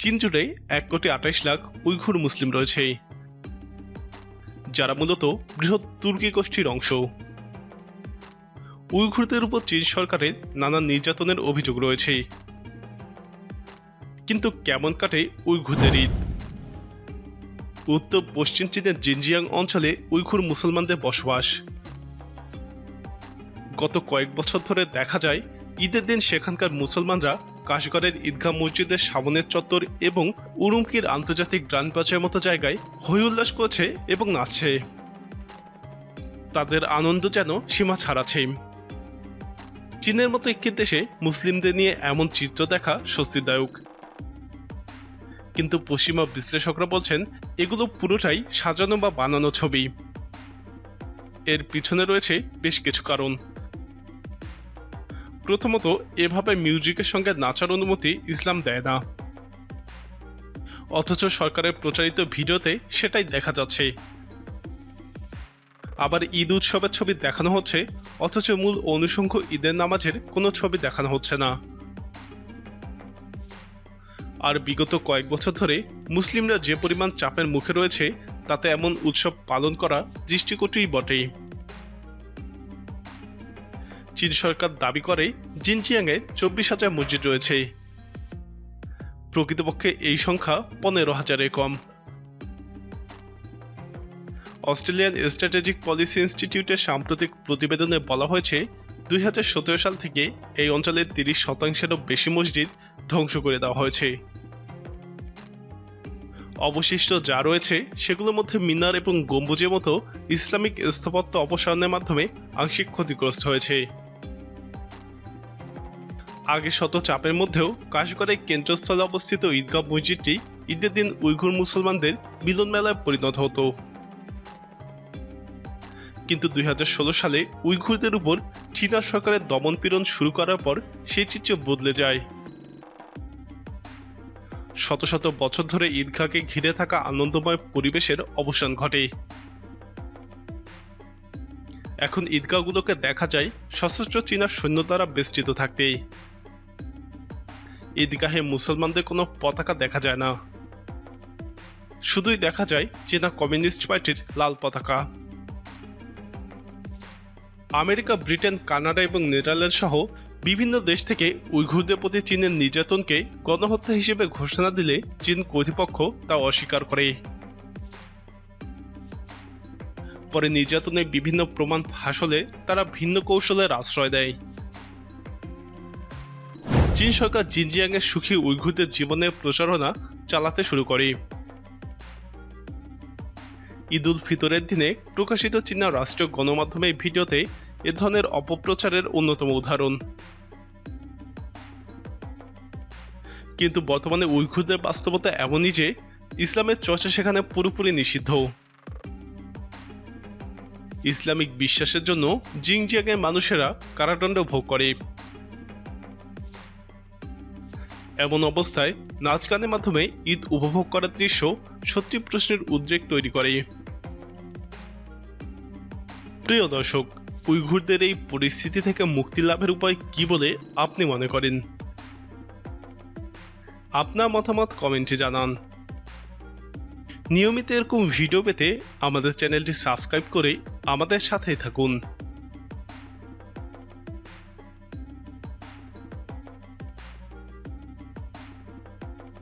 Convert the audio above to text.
চীন জুড়ে এক কোটি আঠাইশ লাখ উইঘুর মুসলিম রয়েছে, যারা মূলত বৃহৎ তুর্কি গোষ্ঠীর অংশ। উইঘুরদের উপর চীন সরকারের নানা নির্যাতনের অভিযোগ রয়েছে। কিন্তু কেমন কাটে উইঘুরদের ঈদ? উত্তর পশ্চিম চীনের জিনজিয়াং অঞ্চলে উইঘুর মুসলমানদের বসবাস। গত কয়েক বছর ধরে দেখা যায় ঈদের দিন সেখানকার মুসলমানরা কাশগড়ের ঈদগাহ মসজিদের সামনের চত্বর এবং উরুমকির আন্তর্জাতিক গ্রান বাজারের মতো জায়গায় হই উল্লাস করছে এবং নাচছে। তাদের আনন্দ যেন সীমা ছাড়াছে চীনের মতো একটি দেশে মুসলিমদের নিয়ে এমন চিত্র দেখা স্বস্তিদায়ক। কিন্তু পশ্চিমা বিশ্লেষকরা বলছেন, এগুলো পুরোটাই সাজানো বা বানানো ছবি। এর পিছনে রয়েছে বেশ কিছু কারণ। প্রথমত এভাবে মিউজিকের সঙ্গে নাচার অনুমতি ইসলাম দেয় না। অথচ সরকারের প্রচারিত ভিডিওতে সেটাই দেখা যাচ্ছে। আবার ঈদ উৎসবের ছবি দেখানো হচ্ছে, অথচ মূল অনুষঙ্গ ঈদের নামাজের কোনো ছবি দেখানো হচ্ছে না। আর বিগত কয়েক বছর ধরে মুসলিমরা যে পরিমাণ চাপের মুখে রয়েছে, তাতে এমন উৎসব পালন করা দৃষ্টিকটুই বটেই। চীন সরকার দাবি করে জিনজিয়াংয়ে চব্বিশ হাজার মসজিদ রয়েছে। প্রকৃতপক্ষে এই সংখ্যা পনেরো হাজারে কম। অস্ট্রেলিয়ান স্ট্র্যাটেজিক পলিসি ইনস্টিটিউটের সাম্প্রতিক প্রতিবেদনে বলা হয়েছে, দুই হাজার সতেরো সাল থেকে এই অঞ্চলের তিরিশ শতাংশেরও বেশি মসজিদ ধ্বংস করে দেওয়া হয়েছে। অবশিষ্ট যা রয়েছে সেগুলোর মধ্যে মিনার এবং গম্বুজের মতো ইসলামিক স্থাপত্য অপসারণের মাধ্যমে আংশিক ক্ষতিগ্রস্ত হয়েছে। আগে শত চাপের মধ্যেও কাশগড়ে কেন্দ্রস্থলে অবস্থিত ঈদগাহ মসজিদটি ঈদের দিন উইঘুর মুসলমানদের মিলন মেলায় পরিণত হতো। কিন্তু দুই হাজার ষোলো সালে উইঘুরদের উপর চীনা সরকারের দমনপীড়ন শুরু করার পর সেই চিত্র বদলে যায়। শত শত বছর ধরে ঈদগাহকে ঘিরে থাকা আনন্দময় পরিবেশের অবসান ঘটে। এখন ঈদগাহগুলোকে দেখা যায় সশস্ত্র চীনা সৈন্য দ্বারা বেষ্টিত থাকতেই। ঈদগাহে মুসলমানদের কোনো পতাকা দেখা যায় না। শুধুই দেখা যায় চীনা কমিউনিস্ট পার্টির লাল পতাকা। আমেরিকা, ব্রিটেন, কানাডা এবং নেদারল্যান্ড সহ বিভিন্ন দেশ থেকে উইঘুরদের প্রতি চীনের নির্যাতনকে গণহত্যা হিসেবে ঘোষণা দিলে চীন কর্তৃপক্ষ তা অস্বীকার করে। পরে নির্যাতনের বিভিন্ন প্রমাণ ফাঁস হলে তারা ভিন্ন কৌশলের আশ্রয় দেয়। চীন সরকার জিনজিয়াংয়ের সুখী উইঘুরদের জীবনের প্রচারণা চালাতে শুরু করে। ঈদ উল ফিতরের দিনে প্রকাশিত চীনা রাষ্ট্রীয় গণমাধ্যমের ভিডিওতে এ ধরনের অপপ্রচারের অন্যতম উদাহরণ। কিন্তু বর্তমানে উইঘুরদের বাস্তবতা এমনই যে, ইসলামের চর্চা সেখানে পুরোপুরি নিষিদ্ধ। ইসলামিক বিশ্বাসের জন্য জিংজিয়াংয়ের মানুষেরা কারাদণ্ড ভোগ করে। এমন অবস্থায় নাচ গানের মাধ্যমে ঈদ উপভোগ করার দৃশ্য সত্যি প্রশ্নের উদ্রেক তৈরি করে। প্রিয় দর্শক, উইঘুরদের এই পরিস্থিতি থেকে মুক্তি লাভের উপায় কি বলে আপনি মনে করেন? আপনার মতামত কমেন্টে জানান। নিয়মিত এরকম ভিডিও পেতে আমাদের চ্যানেলটি সাবস্ক্রাইব করে আমাদের সাথেই থাকুন।